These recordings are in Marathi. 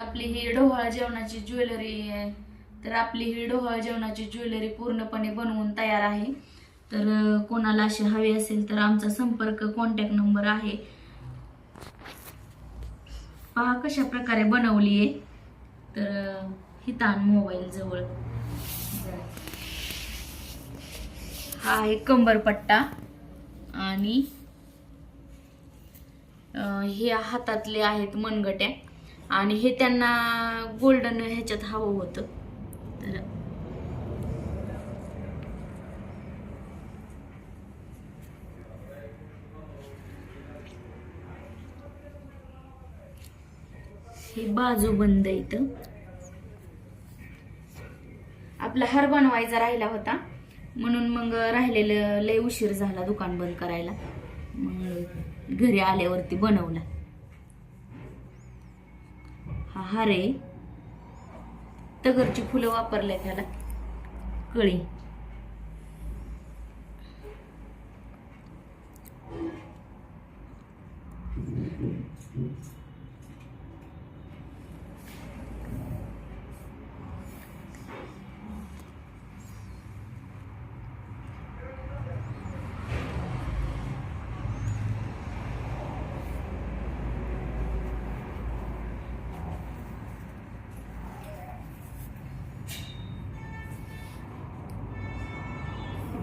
आपली ही डोहाळ जेवणाची ज्वेलरी आहे तर आपली ही डोहाळ जेवणाची ज्वेलरी पूर्णपणे बनवून तयार आहे. तर कोणाला अशी हवी असेल तर आमचा संपर्क कॉन्टॅक्ट नंबर आहे. पहा कशा प्रकारे बनवली आहे. तर ही ताण मोबाईल जवळ. हा आहे कंबरपट्टा आणि हे हातातले आहेत मनगट्या. आणि हे त्यांना गोल्डन ह्याच्यात हवं होतं. तर हे बाजू बंद इथं. आपला हार बनवायचा राहिला होता. म्हणून मग राहिलेलं लय उशीर झाला दुकान बंद करायला. मग घरी आल्यावरती बनवला. हार. आहे तगरची फुलं वापरले त्याला. कळी.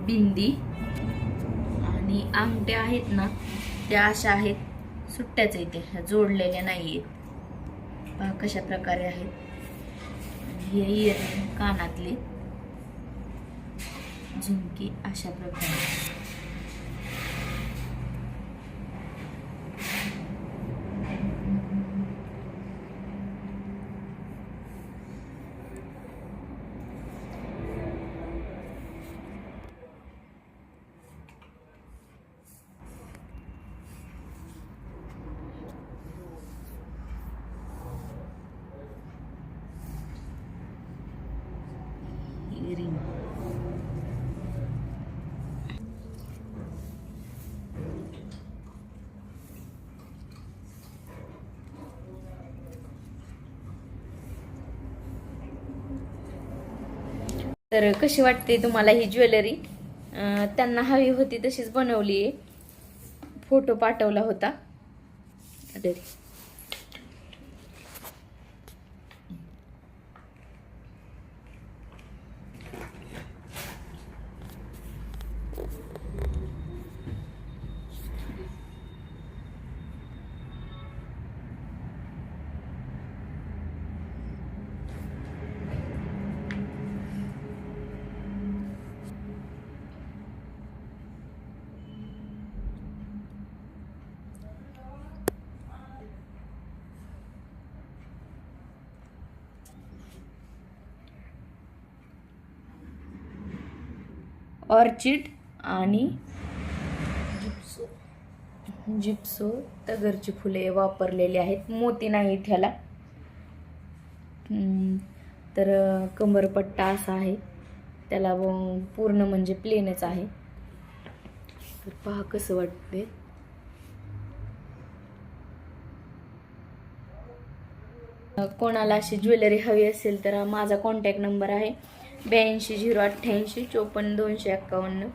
बिंदी आणि अंगठ्या आहेत ना त्या अशा आहेत. सुट्ट्याच इथे ह्या जोडलेल्या नाही आहेत पहा कशा प्रकारे आहेत. हे इयरिंग कानातले झुमकी अशा प्रकारे. इयरिंग तर कशी वाटते तुम्हाला ही ज्वेलरी? त्यांना हवी होती तशीच बनवली आहे फोटो पाठवला होता. ऑर्चिड आणि जिप्सो. जिप्सो तगरची फुले वापरलेली आहेत. मोती नाही ह्याला. तर कंबरपट्टा कमरपट्टा असा आहे. त्याला पूर्ण म्हणजे प्लेनच आहे. तर पहा कसं वाटते कोणाला अशी ज्वेलरी हवी असेल तर माझा कॉन्टॅक्ट नंबर आहे. ब्याऐंशी झिरो अठ्ठ्याऐंशी चोपन्न दोनशे एक्कावन्न.